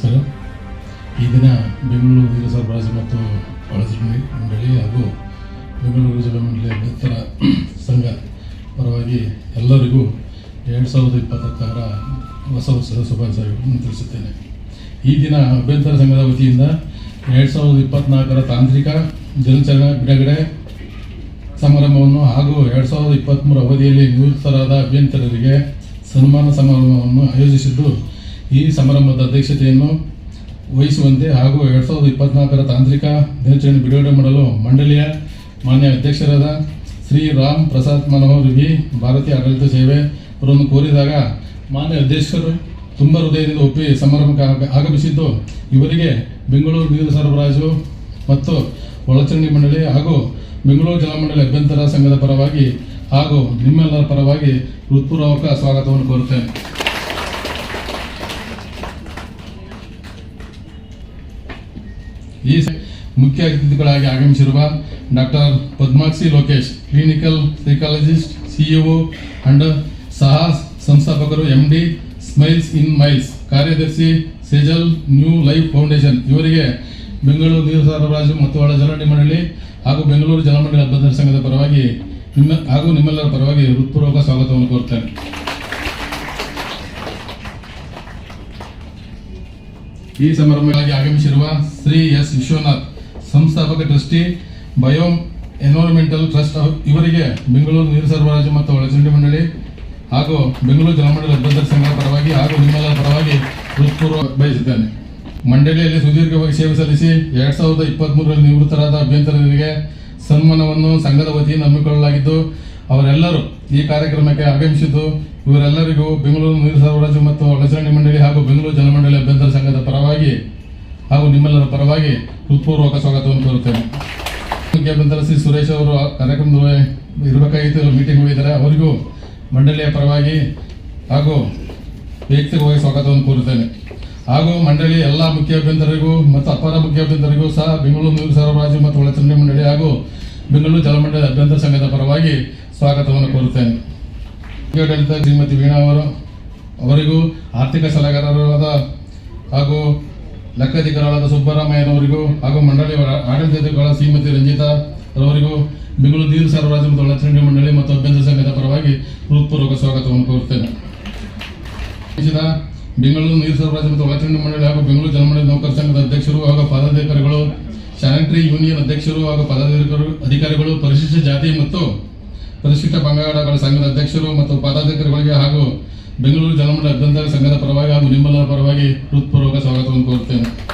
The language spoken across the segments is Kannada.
ನಮಸ್ಕಾರ ಈ ದಿನ ಬೆಂಗಳೂರು ನೀರು ಸರಬರಾಜು ಮತ್ತು ಒಳಚರಂಡಿ ಮಂಡಳಿ ಹಾಗೂ ಬೆಂಗಳೂರು ಜಲಮಂಡಳಿ ಅಭ್ಯಂತರ ಸಂಘ ಪರವಾಗಿ ಎಲ್ಲರಿಗೂ ಎರಡು ಸಾವಿರದ ಇಪ್ಪತ್ತಕ್ಕರ ಹೊಸ ವರ್ಷದ ಶುಭಾಶಯಗಳನ್ನು ತಿಳಿಸುತ್ತೇನೆ. ಈ ದಿನ ಅಭ್ಯಂತರ ಸಂಘದ ವತಿಯಿಂದ ಎರಡು ಸಾವಿರದ ಇಪ್ಪತ್ತ್ನಾಲ್ಕರ ತಾಂತ್ರಿಕ ಜಲಚರಣ ಬಿಡುಗಡೆ ಸಮಾರಂಭವನ್ನು ಹಾಗೂ ಎರಡು ಸಾವಿರದ ಇಪ್ಪತ್ತ್ಮೂರು ಅವಧಿಯಲ್ಲಿ ನಿವೃತ್ತರಾದ ಅಭ್ಯಂತರರಿಗೆ ಸನ್ಮಾನ ಸಮಾರಂಭವನ್ನು ಆಯೋಜಿಸಿದ್ದು ಈ ಸಮಾರಂಭದ ಅಧ್ಯಕ್ಷತೆಯನ್ನು ವಹಿಸುವಂತೆ ಹಾಗೂ ಎರಡು ಸಾವಿರದ ಇಪ್ಪತ್ನಾಲ್ಕರ ತಾಂತ್ರಿಕ ದಿನಾಚರಣೆ ಬಿಡುಗಡೆ ಮಾಡಲು ಮಂಡಳಿಯ ಮಾನ್ಯ ಅಧ್ಯಕ್ಷರಾದ ಶ್ರೀ ರಾಮ್ ಪ್ರಸಾದ್ ಮನೋಹರ್ ವಿ ಭಾರತೀಯ ಆಡಳಿತ ಸೇವೆ ಅವರನ್ನು ಕೋರಿದಾಗ ಮಾನ್ಯ ಅಧ್ಯಕ್ಷರು ತುಂಬ ಹೃದಯದಿಂದ ಒಪ್ಪಿ ಸಮಾರಂಭಕ್ಕೆ ಆಗ- ಆಗಮಿಸಿದ್ದು ಇವರಿಗೆ ಬೆಂಗಳೂರು ನೀರು ಸರಬರಾಜು ಮತ್ತು ಒಳಚರಂಡಿ ಮಂಡಳಿ ಹಾಗೂ ಬೆಂಗಳೂರು ಜಲಮಂಡಳಿ ಅಭ್ಯಂತರ ಸಂಘದ ಪರವಾಗಿ ಹಾಗೂ ನಿಮ್ಮೆಲ್ಲರ ಪರವಾಗಿ ಹೃತ್ಪೂರ್ವಕ ಸ್ವಾಗತವನ್ನು ಕೋರುತ್ತೇನೆ. ಈ ಮುಖ್ಯ ಅತಿಥಿಗಳಾಗಿ ಆಗಮಿಸಿರುವ doctor Padmakshi Lokesh, clinical psychologist CEO and ಸಹ ಸಂಸ್ಥಾಪಕರು, M D Smiles in Miles, ಕಾರ್ಯದರ್ಶಿ ಸೆಜಲ್ ನ್ಯೂ ಲೈಫ್ ಫೌಂಡೇಶನ್. ಇವರಿಗೆ ಬೆಂಗಳೂರು ನೀರು ಸರಬರಾಜು ಮತ್ತು ಒಳ ಜಲಮಂಡಳಿ ಮಂಡಳಿ ಹಾಗೂ ಬೆಂಗಳೂರು ಜಲಮಂಡಳಿ ಅಭ್ಯರ್ಥಿ ಸಂಘದ ಪರವಾಗಿ ನಿಮ್ಮ ಹಾಗೂ ನಿಮ್ಮೆಲ್ಲರ ಪರವಾಗಿ ಹೃತ್ಪೂರ್ವಕ ಸ್ವಾಗತವನ್ನು ಕೋರ್ತೇನೆ ಈ ಸಮಾರಂಭಕ್ಕಾಗಿ ಆಗಮಿಸಿರುವ ಶ್ರೀ ಎಸ್. ವಿಶ್ವನಾಥ್, ಸಂಸ್ಥಾಪಕ ಟ್ರಸ್ಟಿ, ಬಯೋಮ್ ಎನ್ವೈರನ್ಮೆಂಟಲ್ ಟ್ರಸ್ಟ್ ಇವರಿಗೆ ಬೆಂಗಳೂರು ನೀರು ಸರಬರಾಜು ಮತ್ತು ಒಳಚರಂಡಿ ಮಂಡಳಿ ಹಾಗೂ ಬೆಂಗಳೂರು ಜಲಮಂಡಲ ಅಭ್ಯಂತರ ಸಂಘದ ಪರವಾಗಿ ಹಾಗೂ ನಿಮ್ಮೆಲ್ಲರ ಪರವಾಗಿ ಹೃತ್ಪೂರ್ವ ಬಯಸಿದ್ದೇನೆ ಮಂಡಳಿಯಲ್ಲಿ ಸುದೀರ್ಘವಾಗಿ ಸೇವೆ ಸಲ್ಲಿಸಿ ಎರಡ್ ಸಾವಿರದ ಇಪ್ಪತ್ಮೂರರಲ್ಲಿ ನಿವೃತ್ತರಾದ ಅಭ್ಯಂತರರಿಗೆ ಸನ್ಮಾನವನ್ನು ಸಂಘದ ವತಿಯಿಂದ ಹಮ್ಮಿಕೊಳ್ಳಲಾಗಿದ್ದು, ಅವರೆಲ್ಲರೂ ಈ ಕಾರ್ಯಕ್ರಮಕ್ಕೆ ಆಗಮಿಸಿದ್ದು ಇವರೆಲ್ಲರಿಗೂ ಬೆಂಗಳೂರು ನೀರು ಸರಬರಾಜು ಮತ್ತು ಒಳಚರಂಡಿ ಮಂಡಳಿ ಹಾಗೂ ಬೆಂಗಳೂರು ಜಲಮಂಡಳಿ ಅಭ್ಯಂತರ ಸಂಘದ ಪರವಾಗಿ ಹಾಗೂ ನಿಮ್ಮೆಲ್ಲರ ಪರವಾಗಿ ಹೃತ್ಪೂರ್ವಕ ಸ್ವಾಗತವನ್ನು ಕೋರುತ್ತೇನೆ. ಅಭ್ಯಂತರ ಶ್ರೀ ಸುರೇಶ್ ಅವರು ಕಾರ್ಯಕ್ರಮದಲ್ಲಿ ಕಾರ್ಯಕ್ರಮದ ಇರಬೇಕಾಗಿತ್ತು ಮೀಟಿಂಗ್ ಹೋಗಿದ್ದಾರೆ. ಅವರಿಗೂ ಮಂಡಳಿಯ ಪರವಾಗಿ ಹಾಗೂ ವೈಯಕ್ತಿಕವಾಗಿ ಸ್ವಾಗತವನ್ನು ಕೋರುತ್ತೇನೆ. ಹಾಗೂ ಮಂಡಳಿ ಎಲ್ಲ ಮುಖ್ಯ ಅಭ್ಯಂತರಿಗೂ ಮತ್ತು ಅಪರ ಮುಖ್ಯ ಅಭ್ಯಂತರಿಗೂ ಸಹ ಬೆಂಗಳೂರು ನೀರು ಸರಬರಾಜು ಮತ್ತು ಒಳಚರಂಡಿ ಮಂಡಳಿ ಹಾಗೂ ಬೆಂಗಳೂರು ಜಲಮಂಡಳಿ ಅಭ್ಯಂತರ ಸಂಘದ ಪರವಾಗಿ ಸ್ವಾಗತವನ್ನು ಕೋರುತ್ತೇನೆ. ಆಡಳಿತ ಶ್ರೀಮತಿ ವೀಣಾ ಅವರು, ಅವರಿಗೂ ಆರ್ಥಿಕ ಸಲಹೆಗಾರರಾದ ಹಾಗೂ ಲೆಕ್ಕಾಧಿಕಾರಿಗಳಾದ ಸುಬ್ಬರಾಮಯ್ಯನವರಿಗೂ ಹಾಗೂ ಮಂಡಳಿ ಆಡಳಿತಗಳ ಶ್ರೀಮತಿ ರಂಜಿತಾ ರವರಿಗೂ ಬೆಂಗಳೂರು ನೀರು ಸರಬರಾಜು ಮತ್ತು ಒಳಚರಂಡಿ ಮಂಡಳಿ ಮತ್ತು ಅಭ್ಯಂತರ ಸಂಘದ ಪರವಾಗಿ ಹೃತ್ಪೂರ್ವಕ ಸ್ವಾಗತವನ್ನು ಕೋರುತ್ತೇನೆ. ಬೆಂಗಳೂರು ನೀರು ಸರಬರಾಜು ಮತ್ತು ಒಳಚರಂಡಿ ಮಂಡಳಿ ಹಾಗೂ ಬೆಂಗಳೂರು ಜನಮಂಡಳಿ ನೌಕರ ಸಂಘದ ಅಧ್ಯಕ್ಷರು ಹಾಗೂ ಪದಾಧಿಕಾರಿಗಳು ಸ್ಯಾನಿಟರಿ ಯೂನಿಯನ್ ಅಧ್ಯಕ್ಷರು ಹಾಗೂ ಪದಾಧಿಕಾರಿಗಳು ಅಧಿಕಾರಿಗಳು ಪರಿಶಿಷ್ಟ ಜಾತಿ ಮತ್ತು ಪರಿಶಿಷ್ಟ ಪಂಗಡಗಳ ಸಂಘದ ಅಧ್ಯಕ್ಷರು ಮತ್ತು ಪದಾಧಿಕಾರಿಗಳಿಗೆ ಹಾಗೂ ಬೆಂಗಳೂರು ಜಲಮಂಡಳಿ ಅಭ್ಯಂತರ ಸಂಘದ ಪರವಾಗಿ ಹಾಗೂ ನಿಮ್ಮೆಲ್ಲರ ಪರವಾಗಿ ಹೃತ್ಪೂರ್ವಕ ಸ್ವಾಗತವನ್ನು ಕೋರುತ್ತೇನೆ.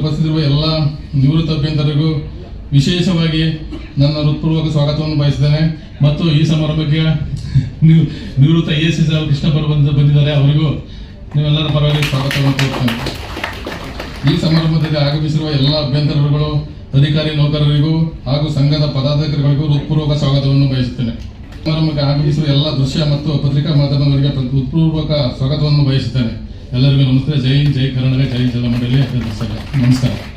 ಉಪಸ್ಥಿತಿರುವ ಎಲ್ಲ ನಿವೃತ್ತ ಅಭ್ಯಂತರಿಗೂ ವಿಶೇಷವಾಗಿ ನನ್ನ ಹೃತ್ಪೂರ್ವಕ ಸ್ವಾಗತವನ್ನು ಬಯಸಿದ್ದೇನೆ ಮತ್ತು ಈ ಸಮಾರಂಭಕ್ಕೆ ನಿವ್- ನಿವೃತ್ತ ಎ ಎಸ್ ಎಸ್ ಅವರು ಬಂದ ಬಂದಿದ್ದಾರೆ. ಅವರಿಗೂ ನೀವೆಲ್ಲರ ಪರವಾಗಿ ಸ್ವಾಗತವನ್ನು ಕೋರುತ್ತೇನೆ. ಈ ಸಮಾರಂಭದಲ್ಲಿ ಆಗಮಿಸಿರುವ ಎಲ್ಲ ಅಭ್ಯಂತರಗಳು ಅಧಿಕಾರಿ ನೌಕರರಿಗೂ ಹಾಗೂ ಸಂಘದ ಪದಾಧಿಕಾರಿಗಳಿಗೂ ಹೃತ್ಪೂರ್ವಕ ಸ್ವಾಗತವನ್ನು ಬಯಸುತ್ತೇನೆ. ಸಮಾರಂಭಕ್ಕೆ ಆಗಮಿಸುವ ಎಲ್ಲ ದೃಶ್ಯ ಮತ್ತು ಪತ್ರಿಕಾ ಮಾಧ್ಯಮಗಳಿಗೆ ಪ್ರ- ಹೃತ್ಪೂರ್ವಕ ಸ್ವಾಗತವನ್ನು ಬಯಸುತ್ತೇನೆ. ಎಲ್ಲರಿಗೂ ನಮಸ್ತೆ. ಜೈ ಜೈ ಕರ್ನಾಟಕ, ಜೈ ಜಲಮಂಡಳಿ ನಮಸ್ಕಾರ.